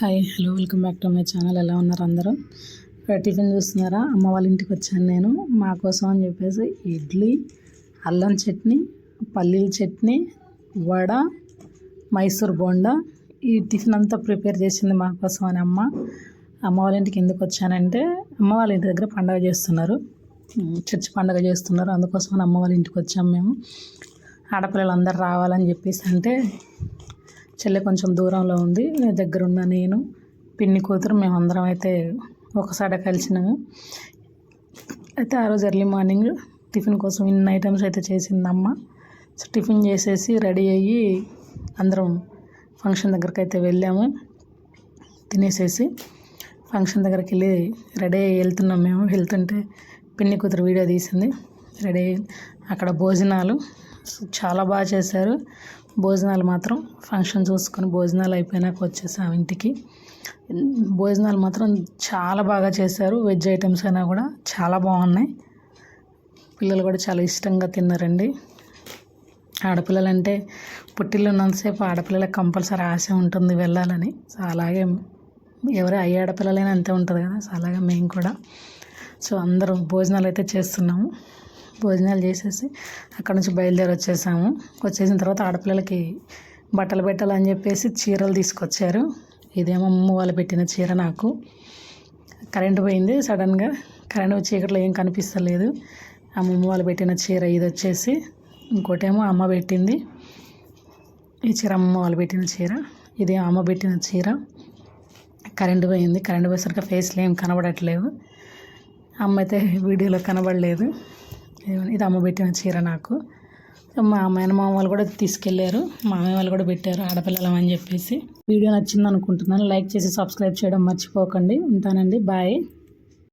Hi hello welcome back to my channel ఎలా ఉన్నారు అందరూ? ఇక్కడ టిఫిన్ చూస్తున్నారా? అమ్మ వాళ్ళ ఇంటికి వచ్చాను నేను. మా కోసం అని చెప్పేసి ఇడ్లీ అల్లం చట్నీ పల్లీల చట్నీ వడ మైసూర్ బోండా. ఈ టిఫిన్ అంతా ప్రిపేర్ చేసింది మా కోసం అని అమ్మ. అమ్మ వాళ్ళ ఇంటికి ఎందుకు వచ్చానంటే అమ్మ వాళ్ళ ఇంటి దగ్గర పండగ చేస్తున్నారు. చర్చి పండగ చేస్తున్నారు. అందుకోసం అని అమ్మ వాళ్ళ ఇంటికి వచ్చాము మేము. ఆడపిల్లలు అందరు రావాలని చెప్పేసి అంటే చెల్లె కొంచెం దూరంలో ఉంది. దగ్గర ఉన్న నేను పిన్ని కూతురు మేమందరం అయితే ఒకసారి కలిసినాము. అయితే ఆ రోజు ఎర్లీ మార్నింగ్ టిఫిన్ కోసం ఇన్ని ఐటమ్స్ అయితే చేసిందమ్మ. సో టిఫిన్ చేసేసి రెడీ అయ్యి అందరం ఫంక్షన్ దగ్గరికి అయితే వెళ్ళాము. తినేసేసి ఫంక్షన్ దగ్గరికి వెళ్ళి రెడీ అయ్యి వెళ్తున్నాం మేము. వెళ్తుంటే పిన్ని కూతురు వీడియో తీసింది. రెడీ అయ్యి అక్కడ భోజనాలు చాలా బాగా చేశారు. భోజనాలు మాత్రం ఫంక్షన్ చూసుకొని భోజనాలు అయిపోయినాక వచ్చేసాం ఇంటికి. భోజనాలు మాత్రం చాలా బాగా చేశారు. వెజ్ ఐటమ్స్ అయినా కూడా చాలా బాగున్నాయి. పిల్లలు కూడా చాలా ఇష్టంగా తిన్నారండి. ఆడపిల్లలు అంటే పుట్టిల్లు ఉన్నంతసేపు ఆడపిల్లలకు కంపల్సరీ ఆశ ఉంటుంది వెళ్ళాలని. సో అలాగే ఎవరు అయ్యే ఆడపిల్లలైనా అంతే ఉంటుంది కదా. సో అలాగే మేము కూడా. సో అందరూ భోజనాలు అయితే చేస్తున్నాము. భోజనాలు చేసేసి అక్కడ నుంచి బయలుదేరి వచ్చేసాము వచ్చేసిన తర్వాత ఆడపిల్లలకి బట్టలు పెట్టాలని చెప్పేసి చీరలు తీసుకొచ్చారు. ఇదేమో అమ్మ వాళ్ళు పెట్టిన చీర నాకు. కరెంటు పోయింది సడన్గా. కరెంటు చీకట్లో ఏం కనిపిస్తలేదు. అమ్మమ్మ వాళ్ళు పెట్టిన చీర ఇది వచ్చేసి ఇంకోటేమో అమ్మ పెట్టింది. ఈ చీర అమ్మ వాళ్ళు పెట్టిన చీర. ఇది అమ్మ పెట్టిన చీర. కరెంటు పోయింది. కరెంటు పోయేసరికి ఫేస్లు ఏం కనబడట్లేవు అమ్మ అయితే వీడియోలో కనబడలేదు. ఇది అమ్మ పెట్టిన చీర నాకు. మా మేనమామ వాళ్ళు కూడా తీసుకెళ్ళారు మామయ్య వాళ్ళు కూడా పెట్టారు ఆడపిల్లలం అని చెప్పేసి. వీడియో నచ్చింది అనుకుంటున్నాను లైక్ చేసి సబ్స్క్రైబ్ చేయడం మర్చిపోకండి. ఉంటానండి. బాయ్.